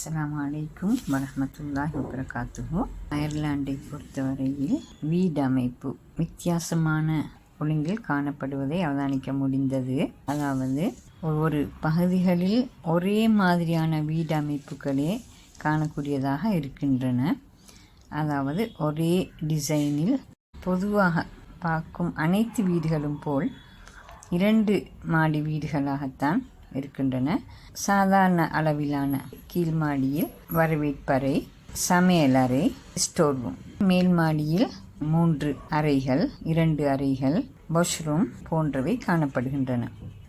அஸ்லாம் வலைக்கும் வரஹ்மத்துல்லாஹி வபரகாத்துஹு. அயர்லாண்டை பொறுத்தவரையில் வீடமைப்பு வித்தியாசமான ஒழுங்கில் காணப்படுவதை அவதானிக்க முடிந்தது. அதாவது ஒவ்வொரு பகுதிகளில் ஒரே மாதிரியான வீடமைப்புகளே காணக்கூடியதாக இருக்கின்றன. அதாவது ஒரே டிசைனில் பொதுவாக பார்க்கும் அனைத்து வீடுகளும் போல் இரண்டு மாடி வீடுகளாகத்தான் இருக்கின்றன. சாதாரண அளவிலான கீழ்மாடியில் வரவேற்பறை சமையலறை ஸ்டோர் ரூம். மேல் மாடியில் மூன்று அறைகள் இரண்டு அறைகள் வாஷ்ரூம் போன்றவை காணப்படுகின்றன.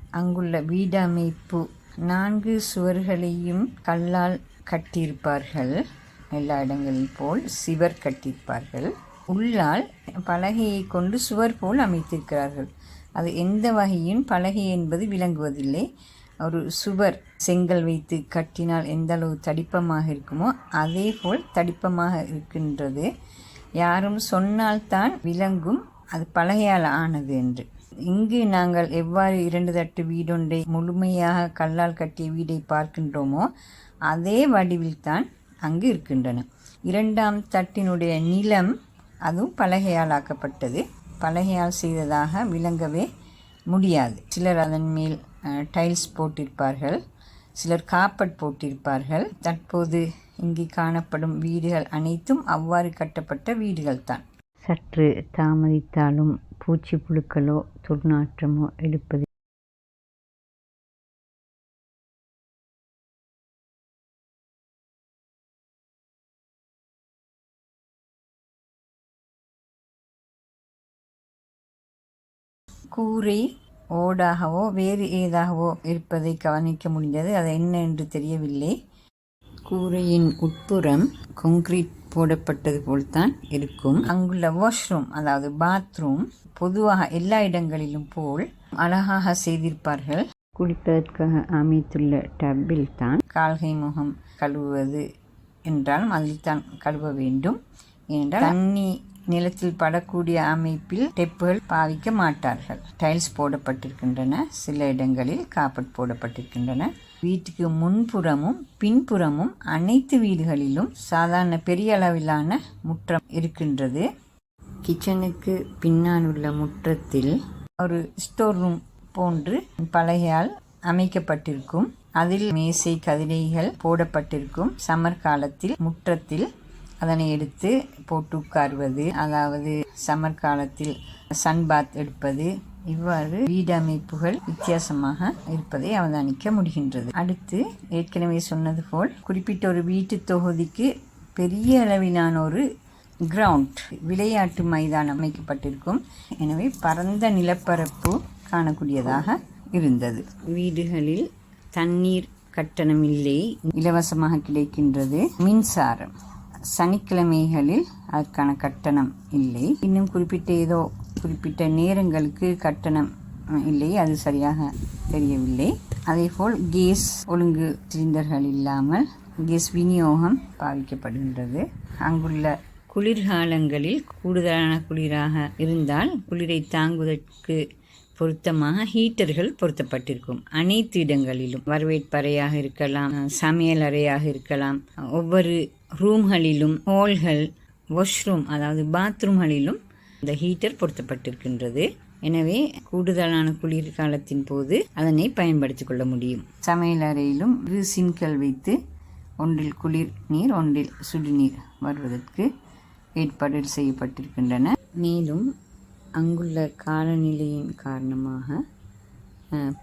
அங்குள்ள வீடமைப்பு நான்கு சுவர்களையும் கல்லால் கட்டியிருப்பார்கள். எல்லா இடங்களில் போல் சிவர் கட்டியிருப்பார்கள். உள்ளால் பலகையை கொண்டு சுவர் போல் அமைத்திருக்கிறார்கள். அது எந்த வகையின் பலகை என்பது விளங்குவதில்லை. ஒரு சுவர் செங்கல் வைத்து கட்டினால் எந்த அளவு தடிப்பமாக இருக்குமோ அதே போல் தடிப்பமாக இருக்கின்றது. யாரும் சொன்னால்தான் விளங்கும். அது பலகையால் ஆனது என்று. இங்கு நாங்கள் எவ்வாறு இரண்டு தட்டு வீடொன்றை முழுமையாக கல்லால் கட்டிய வீடை பார்க்கின்றோமோ அதே வடிவில்தான் அங்கு இருக்கின்றன. இரண்டாம் தட்டினுடைய நிலம் அதுவும் பலகையால் ஆக்கப்பட்டது. பலகையால் செய்ததாக விளங்கவே முடியாது. சிலர் அதன் மேல் டைல்ஸ் போட்டிருப்பார்கள். சிலர் காப்பட் போட்டிருப்பார்கள். தற்போது இங்கு காணப்படும் வீடுகள் அனைத்தும் அவ்வாறு கட்டப்பட்ட வீடுகள் தான் சற்று தாமதித்தாலும் பூச்சி புழுக்களோ துர்நாற்றமோ எடுப்பது கூரை ஓடாகவோ வேறு ஏதாகவோ இருப்பதை கவனிக்க முடிந்தது. அது என்ன என்று தெரியவில்லை. கூரையின் உட்புறம் கான்கிரீட் போடப்பட்டது போல்தான் இருக்கும். அங்குள்ள வாஷ்ரூம் அதாவது பாத்ரூம் பொதுவாக எல்லா இடங்களிலும் போல் அழகாக செய்திருப்பார்கள். குளிப்பதற்காக அமைத்துள்ள டப்பில் தான் கால்கை முகம் கழுவுவது என்றாலும் அதில் தான் கழுவ வேண்டும். ஏனென்றால் தண்ணி நிலத்தில் படக்கூடிய அமைப்பில் டெப்புகள் பாவிக்க மாட்டார்கள். டைல்ஸ் போடப்பட்டிருக்கின்றன. சில இடங்களில் காப்பட் போடப்பட்டிருக்கின்றன. வீட்டுக்கு முன்புறமும் பின்புறமும் அனைத்து வீடுகளிலும் சாதாரண பெரிய அளவிலான முற்றம் இருக்கின்றது. கிச்சனுக்கு பின்னால் உள்ள முற்றத்தில் ஒரு ஸ்டோர் ரூம் போன்று பலகையால் அமைக்கப்பட்டிருக்கும். அதில் மேசை கதிரைகள் போடப்பட்டிருக்கும். சம்மர் காலத்தில் முற்றத்தில் அதனை எடுத்து போட்டு உட்காருவது அதாவது சம்மர் காலத்தில் சன் பாத் எடுப்பது இவ்வாறு வீடமைப்புகள் வித்தியாசமாக இருப்பதை அவதானிக்க முடிகின்றது. அடுத்து ஏற்கனவே சொன்னது போல் குறிப்பிட்ட ஒரு வீட்டு தொகுதிக்கு பெரிய அளவிலான ஒரு கிரவுண்ட் விளையாட்டு மைதானம் அமைக்கப்பட்டிருக்கும். எனவே பரந்த நிலப்பரப்பு காணக்கூடியதாக இருந்தது. வீடுகளில் தண்ணீர் கட்டணம் இல்லை இலவசமாக கிடைக்கின்றது மின்சாரம். சனிக்கிழமைகளில் அதற்கான கட்டணம் இல்லை. இன்னும் குறிப்பிட்ட ஏதோ குறிப்பிட்ட நேரங்களுக்கு கட்டணம் இல்லை. அது சரியாக தெரியவில்லை. அதேபோல் கேஸ் ஒழுங்கு சிலிண்டர்கள் இல்லாமல் கேஸ் விநியோகம் பாதிக்கப்படுகின்றது. அங்குள்ள குளிர்காலங்களில் கூடுதலான குளிராக இருந்தால் குளிரை தாங்குவதற்கு பொருத்தமாக ஹீட்டர்கள் பொருத்தப்பட்டிருக்கும். அனைத்து இடங்களிலும் வரவேற்பறையாக இருக்கலாம் சமையல் அறையாக இருக்கலாம். ஒவ்வொரு ரூம்களிலும் ஹால்கள் வாஷ்ரூம் அதாவது பாத்ரூம்களிலும் இந்த ஹீட்டர் பொருத்தப்பட்டிருக்கின்றது. எனவே கூடுதலான குளிர்காலத்தின் போது அதனை பயன்படுத்தி கொள்ள முடியும். சமையல் அறையிலும் இரு சின்கள் வைத்து ஒன்றில் குளிர் நீர் ஒன்றில் சுடுநீர் வருவதற்கு ஏற்பாடு செய்யப்பட்டிருக்கின்றன. மேலும் அங்குள்ள காலநிலையின் காரணமாக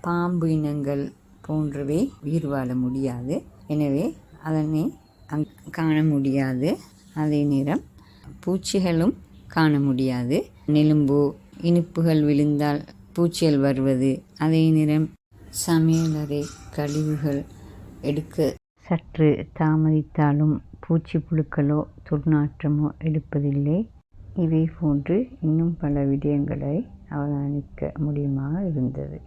பாம்பு இனங்கள் போன்றவை உயிர் வாழ முடியாது. எனவே அதனை காண முடியாது. அதே நேரம் பூச்சிகளும் காண முடியாது. நெலும்பு இனிப்புகள் விழுந்தால் பூச்சிகள் வருவது. அதே நேரம் சமையலறை கழிவுகள் எடுக்க சற்று தாமதித்தாலும் பூச்சி புழுக்களோ துர்நாற்றமோ எடுப்பதில்லை. இவை போன்று இன்னும் பல விடயங்களை அவதானிக்க முடியுமாக இருந்தது.